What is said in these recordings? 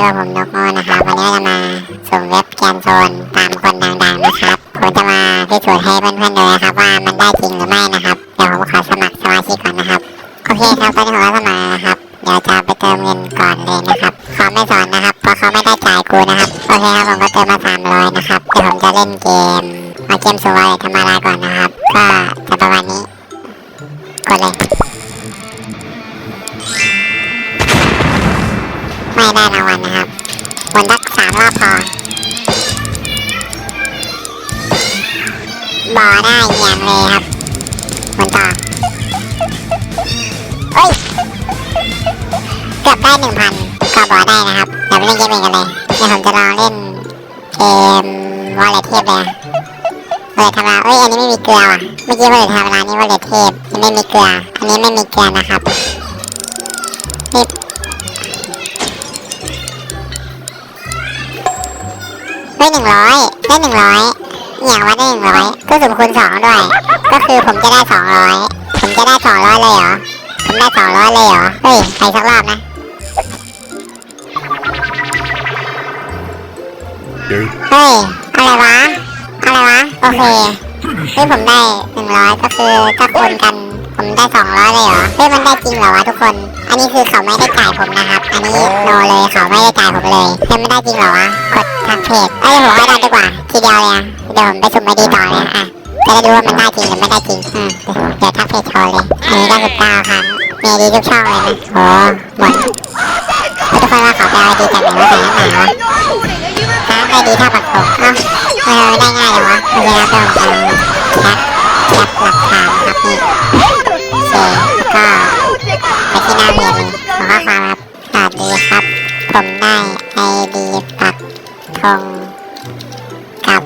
อยู่กับผมนกโมนะครับ วันนี้จะมาสุ่มเว็บแกนโซนตามคนดังๆนะครับผมจะมาพิสูจน์ให้เพื่อนๆดูนะครับ ว่ามันได้จริงหรือไม่นะครับ เดี๋ยวผมขอสมัครสมาชิกก่อนนะครับ โอเคครับตอนนี้ผมก็สมัครนะครับ เดี๋ยวจะไปเติมเงินก่อนเลยนะครับเขาไม่สอนนะครับ เพราะเขาไม่ได้จ่ายกูนะครับ โอเคครับผมก็เติมมาสามร้อยนะครับ เดี๋ยวผมจะเล่นเกมมาเกมสวายธรรมดาก่อนนะครับ ก็ ไม่ได้รางวัลนะครับวนสักสามรอบพอบอได้อย่างเลยครับวนต่อเอ้ยเกือบได้หนึ่งพันก็บอได้นะครับเดี๋ยวไปเล่นเกมอื่นกันเลยเดี๋ยวผมจะลองเล่นเกมวอลเลตเทพเลยวอลเลตธรรมดาเอ้ยอันนี้ไม่มีเกลือว่ะเมื่อกี้วอลเลตธรรมดานี่วอลเลตเทพไม่มีเกลืออันนี้ไม่มีเกลือนะครับ ได้หนึ่งร้อยได้หนึ่งร้อยอย่างว่าได้หนึ่งร้อยก็สุ่มคูณสองด้วย ก็คือผมจะได้สองร้อยผมจะได้สองร้อยเลยเหรอ ผมได้สองร้อยเลยเหรอ เฮ้ยไปสักรอบนะ เฮ้ย อะไรวะ อะไรวะ โอเคเฮ้ยผมได้หนึ่งร้อยก็คือถ้าคูณกันผมได้สองร้อยเลยเหรอ เฮ้ยมันได้จริงเหรอวะทุกคน อันนี้คือเขาไม่ได้จ่ายผมนะครับ อันนี้โนเลยเขาไม่ได้จ่ายผมเลยเฮ้ยมันได้จริงเหรอวะกด ทักเพจเอ้ยผมว่าได้ดีกว่า ทีเดียวเลยอะเดี๋ยวผมไปสุ่มไอดีต่อเลยอะจะได้ดูว่ามันได้จริงหรือไม่ได้จริงอืมเดี๋ยวทักเพจโชว์เลยอันนี้ได้สิบเก้าครั้งมีไอดีทุกช่องเลยนะโอ้หมดทุกคนว่าเขาไปเอาดีจากไหนมาใส่ข้างหลังวะฮะไอดีเท่าปักตกเอ้าเออได้ง่ายเลยวะโอเคครับเดี๋ยวผมจะแคปแคปหลักฐานครับนี่โอเคแล้วก็ไปที่หน้าเพจเลยขอข้อความครับสวัสดีครับ ผมได้ไอดี กงกับ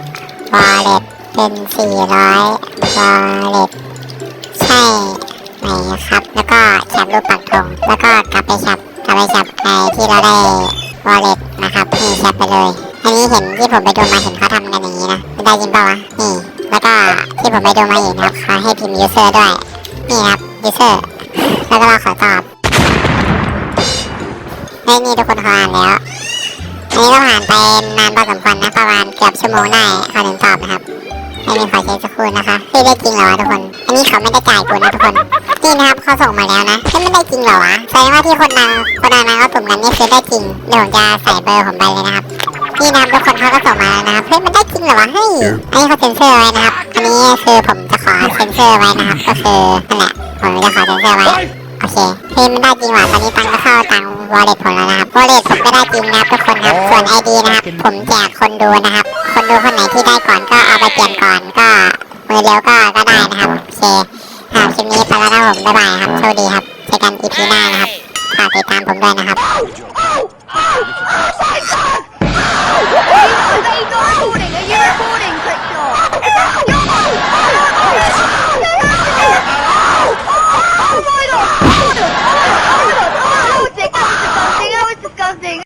วอลเล็ตเป็น 400วอลเล็ตใช่ไหมครับ แล้วก็แคปรูปปักธงแล้วก็กลับไปแคปกลับไปแคปไอที่เราได้วอลเล็ตนะครับนี่แคปไปเลย อันนี้เห็นที่ผมไปดูมาเห็นเขาทำกันอย่างนี้นะได้ยินเปล่าวะนี่แล้วก็ที่ผมไปดูมาอีกนะครับเขาให้พิมพ์ user ด้วยนี่ครับ user แล้วก็รอขอตอบไอ้นี่ทุกคนเขาอ่านแล้วอันนี้ก็ผ่านไปนาน พอสมควรนะประมาณเกือบชั่วโมงได้เขาถึงตอบนะครับให้มีขอเช็คสักครู่นะคะเฮ้ยได้จริงเหรอวะทุกคน อันนี้เขาไม่ได้จ่ายกูนะทุกคนนี่นะครับเขาส่งมาแล้วนะเฮ้ยไม่ได้จริงเหรอวะแสดงว่าที่คนดังคนดังนั้นเขาสุ่มกันนี่คือได้จริงเดี๋ยวผมจะใส่เบอร์ผมไปเลยนะครับนี่นะครับทุกคนเขาก็ส่งมาแล้วนะครับเฮ้ยมันได้จริงเหรอวะเฮ้ยอันนี้เขาเซ็นเซอร์ไว้นะครับอันนี้คือผมจะขอเซ็นเซอร์ไว้นะครับก็คือนั่นแหละผมจะขอเซ็นเซอร์ไว้ อเคเฮ้ยมันได้จริงว่ะตอนนี้ตังค์ก็เข้าตังวอลเล็ตผมแล้วนะครับวอลเล็ตผมก็ได้จริงนะครับทุกคนครับส่วนไอดีนะครับ ผมแจกคนดูนะครับ คนดูคนไหนที่ได้ก่อนก็เอาไปเปลี่ยนก่อนก็มือเร็วก็ก็ได้นะครับโอเคอ่าคลิปนี้ไปแล้วนะผมบ๊ายบายครับโชคดีครับเจอกันอีพีหน้านะครับฝากติดตามผมด้วยนะครับ